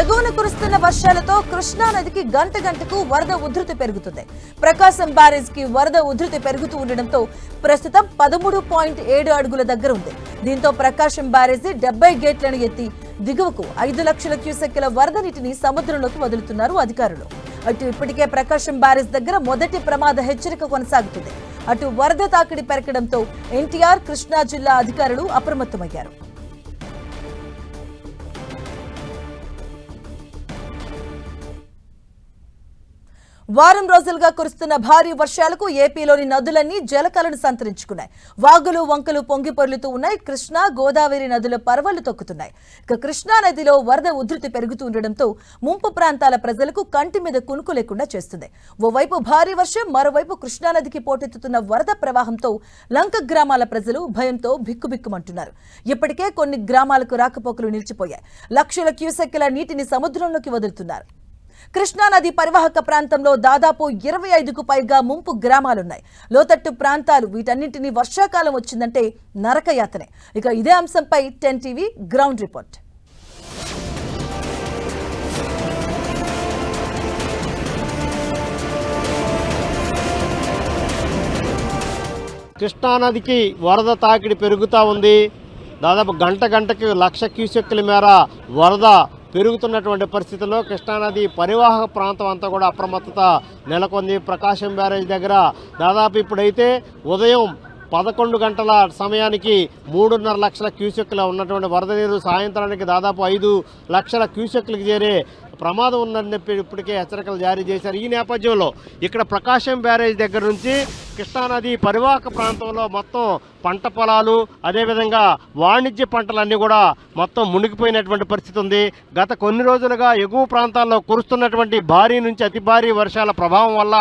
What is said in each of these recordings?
ఎగువన కురుస్తున్న వర్షాలతో కృష్ణా నదికి గంట గంటకు వరద ఉధృతి పెరుగుతుంది. ప్రకాశం బ్యారేజ్కి వరద ఉధృతి పెరుగుతూ ఉండడంతో ప్రస్తుతం పదమూడు పాయింట్ ఏడు అడుగుల దగ్గర ఉంది. దీంతో ప్రకాశం బ్యారేజీ డెబ్బై గేట్లను ఎత్తి దిగువకు ఐదు లక్షల క్యూసెక్కుల వరద నీటిని సముద్రంలోకి వదులుతున్నారు అధికారులు. అటు ఇప్పటికే ప్రకాశం బ్యారేజ్ దగ్గర మొదటి ప్రమాద హెచ్చరిక కొనసాగుతుంది. అటు వరద తాకిడి పెరగడంతో ఎన్టీఆర్ కృష్ణా జిల్లా అధికారులు అప్రమత్తమయ్యారు. వారం రోజులుగా కురుస్తున్న భారీ వర్షాలకు ఏపీలోని నదులన్నీ జలకలను సంతరించుకున్నాయి. వాగులు వంకలు పొంగి పొర్లుతూ ఉన్నాయి. కృష్ణా గోదావరి నదుల పర్వలు తొక్కుతున్నాయి. ఇక కృష్ణా నదిలో వరద ఉధృతి పెరుగుతూ ఉండడంతో ముంపు ప్రాంతాల ప్రజలకు కంటి మీద కునుకు లేకుండా చేస్తుంది. ఓవైపు భారీ వర్షం మరోవైపు కృష్ణానదికి పోటెత్తుతున్న వరద ప్రవాహంతో లంక గ్రామాల ప్రజలు భయంతో బిక్కుబిక్కుమంటున్నారు. ఇప్పటికే కొన్ని గ్రామాలకు రాకపోకలు నిలిచిపోయాయి. లక్షల క్యూసెక్కుల నీటిని సముద్రంలోకి వదులుతున్నారు. కృష్ణానది పరివాహక ప్రాంతంలో దాదాపు ఇరవై ఐదుకు పైగా ముంపు గ్రామాలున్నాయి. లోతట్టు ప్రాంతాలు వీటన్నింటినీ వర్షాకాలం వచ్చిందంటే నరకయాతనే. ఇక ఇదే అంశంపై టెన్ టీవీ గ్రౌండ్ రిపోర్ట్. కృష్ణానదికి వరద తాకిడి పెరుగుతూ ఉంది. దాదాపు గంట గంటకి లక్ష క్యూసెక్కుల మేర వరద పెరుగుతున్నటువంటి పరిస్థితుల్లో కృష్ణానది పరివాహక ప్రాంతం అంతా కూడా అప్రమత్తత నెలకొంది. ప్రకాశం బ్యారేజ్ దగ్గర దాదాపు ఇప్పుడైతే ఉదయం పదకొండు గంటల సమయానికి మూడున్నర లక్షల క్యూసెక్ల ఉన్నటువంటి వరద నీరు సాయంత్రానికి దాదాపు ఐదు లక్షల క్యూసెక్లకు చేరే ప్రమాదం ఉందని చెప్పి ఇప్పటికే హెచ్చరికలు జారీ చేశారు. ఈ నేపథ్యంలో ఇక్కడ ప్రకాశం బ్యారేజ్ దగ్గర నుంచి కృష్ణానది పరివాహక ప్రాంతంలో మొత్తం పంట పొలాలు అదేవిధంగా వాణిజ్య పంటలన్నీ కూడా మొత్తం మునిగిపోయినటువంటి పరిస్థితి ఉంది. గత కొన్ని రోజులుగా ఎగువ ప్రాంతాల్లో కురుస్తున్నటువంటి భారీ నుంచి అతి భారీ వర్షాల ప్రభావం వల్ల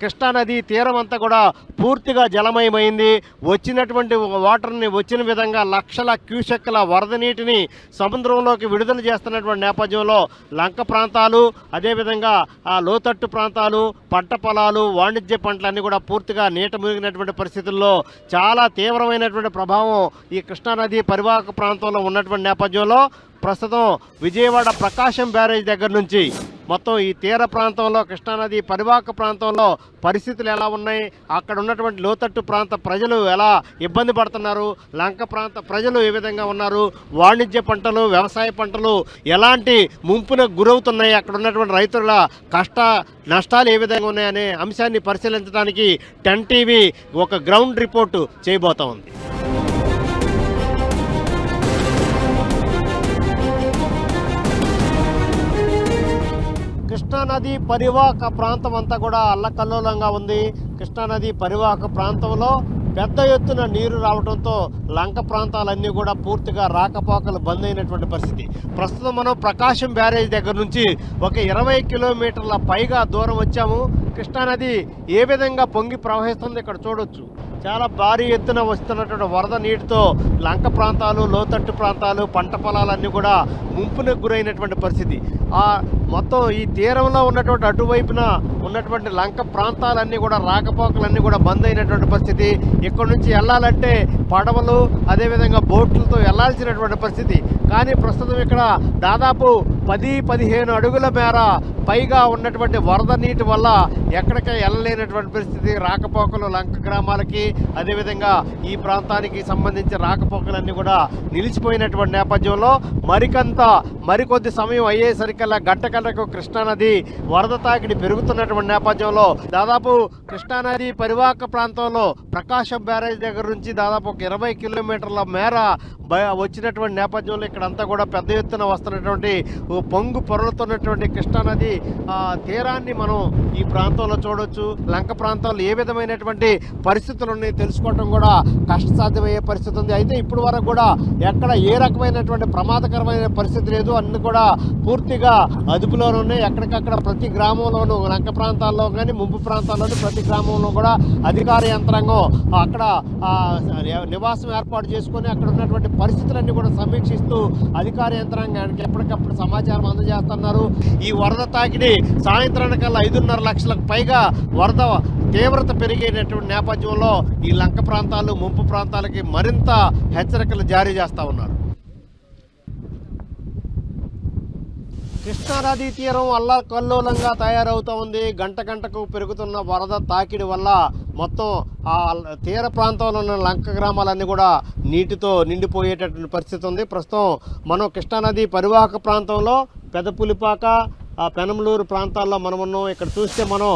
కృష్ణానది తీరం అంతా కూడా పూర్తిగా జలమయమైంది. వచ్చినటువంటి వాటర్ని వచ్చిన విధంగా లక్షల క్యూసెక్ల వరద నీటిని సముద్రంలోకి విడుదల చేస్తున్నటువంటి నేపథ్యంలో లంక ప్రాంతాలు అదేవిధంగా ఆ లోతట్టు ప్రాంతాలు పంట పొలాలు వాణిజ్య పంటలన్నీ కూడా పూర్తిగా నీట మునిగినటువంటి పరిస్థితుల్లో చాలా తీవ్ర తీవ్రమైనటువంటి ప్రభావం ఈ కృష్ణానది పరివాహక ప్రాంతంలో ఉన్నటువంటి నేపథ్యంలో ప్రస్తుతం విజయవాడ ప్రకాశం బ్యారేజ్ దగ్గర నుంచి మొత్తం ఈ తీర ప్రాంతంలో కృష్ణానది పరివాహక ప్రాంతంలో పరిస్థితులు ఎలా ఉన్నాయి? అక్కడ ఉన్నటువంటి లోతట్టు ప్రాంత ప్రజలు ఎలా ఇబ్బంది పడుతున్నారు? లంక ప్రాంత ప్రజలు ఏ విధంగా ఉన్నారు? వాణిజ్య పంటలు వ్యవసాయ పంటలు ఎలాంటి ముంపున గురవుతున్నాయి? అక్కడ ఉన్నటువంటి రైతుల కష్ట నష్టాలు ఏ విధంగా ఉన్నాయనే అంశాన్ని పరిశీలించడానికి టెన్ టీవీ ఒక గ్రౌండ్ రిపోర్టు చేయబోతా ఉంది. కృష్ణానది పరివాహక ప్రాంతం అంతా కూడా అల్లకల్లోలంగా ఉంది. కృష్ణానది పరివాహక ప్రాంతంలో పెద్ద ఎత్తున నీరు రావడంతో లంక ప్రాంతాలన్నీ కూడా పూర్తిగా రాకపోకలు బంద్ అయినటువంటి పరిస్థితి. ప్రస్తుతం మనం ప్రకాశం బ్యారేజ్ దగ్గర నుంచి ఒక ఇరవై కిలోమీటర్ల పైగా దూరం వచ్చాము. కృష్ణానది ఏ విధంగా పొంగి ప్రవహిస్తుంది ఇక్కడ చూడొచ్చు. చాలా భారీ ఎత్తున వస్తున్నటువంటి వరద నీటితో లంక ప్రాంతాలు లోతట్టు ప్రాంతాలు పంట పొలాలన్నీ కూడా ముంపునకు గురైనటువంటి పరిస్థితి. ఆ మొత్తం ఈ తీరంలో ఉన్నటువంటి అటువైపున ఉన్నటువంటి లంక ప్రాంతాలన్నీ కూడా రాకపోకలన్నీ కూడా బంద్ అయినటువంటి పరిస్థితి. ఇక్కడ నుంచి వెళ్ళాలంటే పడవలు అదేవిధంగా బోట్లతో వెళ్ళాల్సినటువంటి పరిస్థితి. కానీ ప్రస్తుతం ఇక్కడ దాదాపు పది పదిహేను అడుగుల మేర పైగా ఉన్నటువంటి వరద నీటి వల్ల ఎక్కడికే వెళ్ళలేనటువంటి పరిస్థితి. రాకపోకలు లంక గ్రామాలకి అదేవిధంగా ఈ ప్రాంతానికి సంబంధించి రాకపోకలన్నీ కూడా నిలిచిపోయినటువంటి నేపథ్యంలో మరికంత మరికొద్ది సమయం అయ్యేసరికల్లా గంట కృష్ణానది వరద తాకిడి పెరుగుతున్నటువంటి నేపథ్యంలో దాదాపు కృష్ణానది పరివాహక ప్రాంతంలో ప్రకాశం బ్యారేజ్ దగ్గర నుంచి దాదాపు ఒక ఇరవై కిలోమీటర్ల మేర వచ్చినటువంటి నేపథ్యంలో ఇక్కడంతా కూడా పెద్ద ఎత్తున వస్తున్నటువంటి ఓ పొంగు పొరలుతున్నటువంటి కృష్ణానది తీరాన్ని మనం ఈ ప్రాంతంలో చూడొచ్చు. లంక ప్రాంతాల్లో ఏ విధమైనటువంటి పరిస్థితులు ఉన్నాయి తెలుసుకోవడం కూడా కష్టసాధ్యమయ్యే పరిస్థితి ఉంది. అయితే ఇప్పుడు వరకు కూడా ఎక్కడ ఏ రకమైనటువంటి ప్రమాదకరమైన పరిస్థితి లేదు. అన్ని కూడా పూర్తిగా అదుపులోనే ఉన్నాయి. ఎక్కడికక్కడ ప్రతి గ్రామంలోనూ లంక ప్రాంతాల్లో కానీ ముంపు ప్రాంతాల్లోనూ ప్రతి గ్రామంలో కూడా అధికార యంత్రాంగం అక్కడ నివాసం ఏర్పాటు చేసుకొని అక్కడ ఉన్నటువంటి పరిస్థితులన్నీ కూడా సమీక్షిస్తూ అధికార యంత్రాంగానికి ఎప్పటికప్పుడు సమాచారం అందజేస్తున్నారు. ఈ వరద తాకిడి సాయంత్రానికల్లా ఐదున్నర లక్షలకు పైగా వరద తీవ్రత పెరిగేటటువంటి నేపథ్యంలో ఈ లంక ప్రాంతాలు ముంపు ప్రాంతాలకి మరింత హెచ్చరికలు జారీ చేస్తూ ఉన్నారు. కృష్ణానదీ తీరం అల్లకల్లోలంగా తయారవుతూ ఉంది. గంట గంటకు పెరుగుతున్న వరద తాకిడి వల్ల మొత్తం ఆ తీర ప్రాంతంలో ఉన్న లంక గ్రామాలన్నీ కూడా నీటితో నిండిపోయేటటువంటి పరిస్థితి ఉంది. ప్రస్తుతం మనం కృష్ణానది పరివాహక ప్రాంతంలో పెదపులిపాక ఆ పెనమలూరు ప్రాంతాల్లో మనం ఉన్నాం ఇక్కడ చూస్తే మనం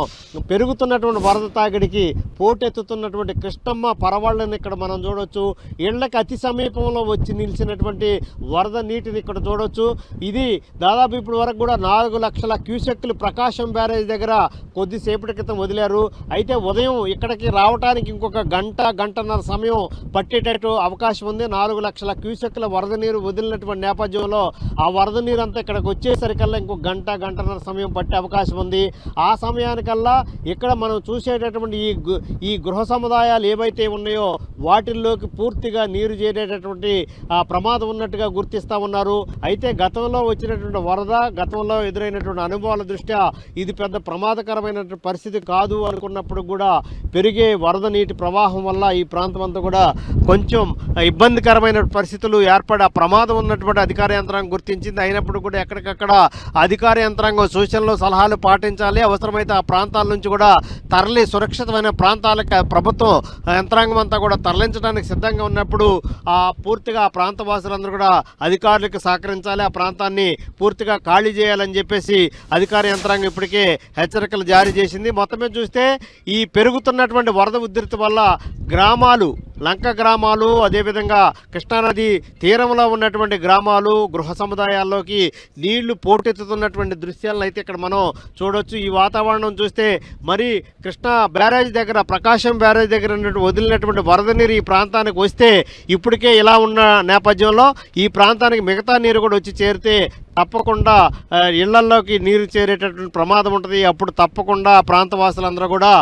పెరుగుతున్నటువంటి వరద తాగిడికి పోటెత్తుతున్నటువంటి కృష్ణమ్మ పరవాళ్ళని ఇక్కడ మనం చూడవచ్చు ఇళ్ళకి అతి సమీపంలో వచ్చి నిలిచినటువంటి వరద నీటిని ఇక్కడ చూడవచ్చు ఇది దాదాపు ఇప్పటి వరకు కూడా నాలుగు లక్షల క్యూసెక్లు ప్రకాశం బ్యారేజ్ దగ్గర కొద్దిసేపటి క్రితం వదిలారు. అయితే ఉదయం ఇక్కడికి రావడానికి ఇంకొక గంట గంటన్నర సమయం పట్టేటట్టు అవకాశం ఉంది. నాలుగు లక్షల క్యూసెక్ల వరద నీరు వదిలినటువంటి నేపథ్యంలో ఆ వరద నీరు అంతా ఇక్కడికి వచ్చేసరికల్లా గంట గంట గంటన్నర సమయం పట్టే అవకాశం ఉంది. ఆ సమయానికల్లా ఇక్కడ మనం చూసేటటువంటి ఈ ఈ గృహ సముదాయాలు ఏవైతే ఉన్నాయో వాటిల్లోకి పూర్తిగా నీరు చేరేటటువంటి ఆ ప్రమాదం ఉన్నట్టుగా గుర్తిస్తూ ఉన్నారు. అయితే గతంలో వచ్చినటువంటి వరద గతంలో ఎదురైనటువంటి అనుభవాల దృష్ట్యా ఇది పెద్ద ప్రమాదకరమైనటువంటి పరిస్థితి కాదు అనుకున్నప్పుడు కూడా పెరిగే వరద నీటి ప్రవాహం వల్ల ఈ ప్రాంతం అంతా కూడా కొంచెం ఇబ్బందికరమైన పరిస్థితులు ఏర్పడి ఆ ప్రమాదం ఉన్నటువంటి అధికార యంత్రాంగం గుర్తించింది. అయినప్పుడు కూడా ఎక్కడికక్కడ అధికార యంత్రాంగం సూచనలు సలహాలు పాటించాలి. అవసరమైతే ఆ ప్రాంతాల నుంచి కూడా తరలి సురక్షితమైన ప్రాంతాలకు ప్రభుత్వం యంత్రాంగం అంతా కూడా తరలించడానికి సిద్ధంగా ఉన్నప్పుడు ఆ పూర్తిగా ఆ ప్రాంత వాసులందరూ కూడా అధికారులకు సహకరించాలి. ఆ ప్రాంతాన్ని పూర్తిగా ఖాళీ చేయాలని చెప్పేసి అధికార యంత్రాంగం ఇప్పటికే హెచ్చరికలు జారీ చేసింది. మొత్తం చూస్తే ఈ పెరుగుతున్నటువంటి వరద ఉధృతి వల్ల గ్రామాలు లంక గ్రామాలు అదేవిధంగా కృష్ణానది తీరంలో ఉన్నటువంటి గ్రామాలు గృహ సముదాయాల్లోకి నీళ్ళు పోటెత్తుతున్నటువంటి దృశ్యాలను అయితే ఇక్కడ మనం చూడొచ్చు. ఈ వాతావరణం చూస్తే మరి కృష్ణా బ్యారేజ్ దగ్గర ప్రకాశం బ్యారేజ్ దగ్గర ఉన్నటువంటి వదిలినటువంటి వరద నీరు ఈ ప్రాంతానికి వస్తే ఇప్పటికే ఇలా ఉన్న నేపథ్యంలో ఈ ప్రాంతానికి మిగతా నీరు కూడా వచ్చి చేరితే తప్పకుండా ఇళ్ళల్లోకి నీరు చేరేటటువంటి ప్రమాదం ఉంటుంది. అప్పుడు తప్పకుండా ప్రాంతవాసులందరూ కూడా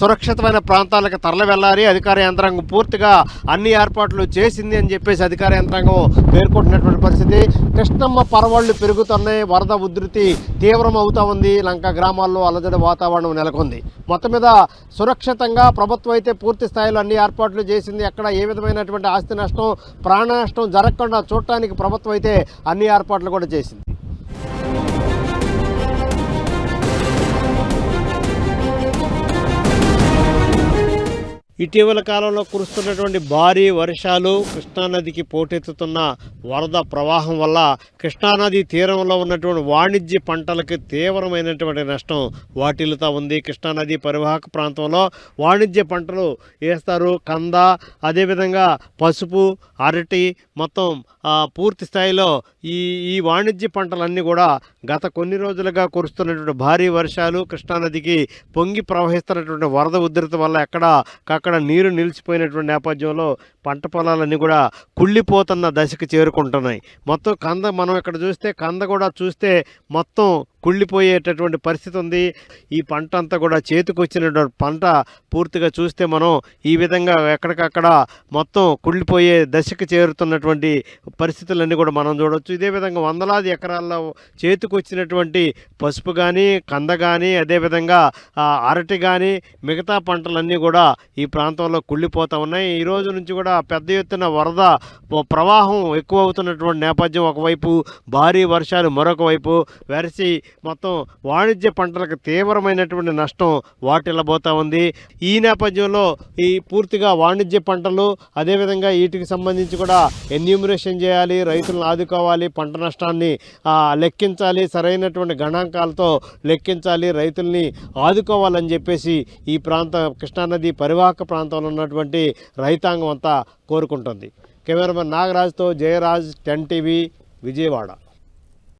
సురక్షితమైన ప్రాంతాలకు తరలి వెళ్ళాలి. అధికార యంత్రాంగం పూర్తిగా అన్ని ఏర్పాట్లు చేసింది అని చెప్పేసి అధికార యంత్రాంగం పేర్కొంటున్నటువంటి పరిస్థితి. కృష్ణమ్మ పరవళ్ళు పెరుగుతున్నాయి. వరద ఉధృతి తీవ్రం అవుతా ఉంది. లంక గ్రామాల్లో అలజడి వాతావరణం నెలకొంది. మొత్తం మీద సురక్షితంగా ప్రభుత్వం అయితే పూర్తి స్థాయిలో అన్ని ఏర్పాట్లు చేసింది. ఎక్కడ ఏ విధమైనటువంటి ఆస్తి నష్టం ప్రాణ నష్టం జరగకుండా చూడటానికి ప్రభుత్వం అయితే అన్ని ఏర్పాట్లు కూడా చేసింది. ఇటీవల కాలంలో కురుస్తున్నటువంటి భారీ వర్షాలు కృష్ణానదికి పోటెత్తుతున్న వరద ప్రవాహం వల్ల కృష్ణానది తీరంలో ఉన్నటువంటి వాణిజ్య పంటలకు తీవ్రమైనటువంటి నష్టం వాటిల్లుతా ఉంది. కృష్ణానది పరివాహక ప్రాంతంలో వాణిజ్య పంటలు వేస్తారు. కంద అదేవిధంగా పసుపు అరటి మొత్తం పూర్తి స్థాయిలో ఈ ఈ వాణిజ్య పంటలన్నీ కూడా గత కొన్ని రోజులుగా కురుస్తున్నటువంటి భారీ వర్షాలు కృష్ణానదికి పొంగి ప్రవహిస్తున్నటువంటి వరద ఉధృతి వల్ల ఎక్కడ అక్కడ నీరు నిలిచిపోయినటువంటి నేపథ్యంలో పంట పొలాలన్నీ కూడా కుళ్ళిపోతున్న దశకు చేరుకుంటున్నాయి. మొత్తం కంద మనం ఇక్కడ చూస్తే కంద కూడా చూస్తే మొత్తం కుళ్ళిపోయేటటువంటి పరిస్థితి ఉంది. ఈ పంట అంతా కూడా చేతికొచ్చినటువంటి పంట పూర్తిగా చూస్తే మనం ఈ విధంగా ఎక్కడికక్కడ మొత్తం కుళ్ళిపోయే దశకు చేరుతున్నటువంటి పరిస్థితులన్నీ కూడా మనం చూడవచ్చు ఇదే విధంగా వందలాది ఎకరాల్లో చేతికొచ్చినటువంటి పసుపు కానీ కంద కానీ అదేవిధంగా అరటి కానీ మిగతా పంటలన్నీ కూడా ఈ ప్రాంతంలో కుళ్ళిపోతూ ఉన్నాయి. ఈ రోజు నుంచి కూడా పెద్ద ఎత్తున వరద ప్రవాహం ఎక్కువ అవుతున్నటువంటి నేపథ్యం. ఒకవైపు భారీ వర్షాలు మరొక వైపు వెరసి మొత్తం వాణిజ్య పంటలకు తీవ్రమైనటువంటి నష్టం వాటిల్లబోతా ఉంది. ఈ నేపథ్యంలో ఈ పూర్తిగా వాణిజ్య పంటలు అదేవిధంగా వీటికి సంబంధించి కూడా ఎన్యూమరేషన్ చేయాలి రైతులను ఆదుకోవాలి పంట నష్టాన్ని లెక్కించాలి సరైనటువంటి గణాంకాలతో లెక్కించాలి రైతుల్ని ఆదుకోవాలని చెప్పేసి ఈ ప్రాంత కృష్ణానది పరివాహక ప్రాంతంలో ఉన్నటువంటి రైతాంగం అంతా కోరుకుంటుంది. కెమెరామెన్ నాగరాజ్తో జయరాజ్ టెన్ టీవీ విజయవాడ.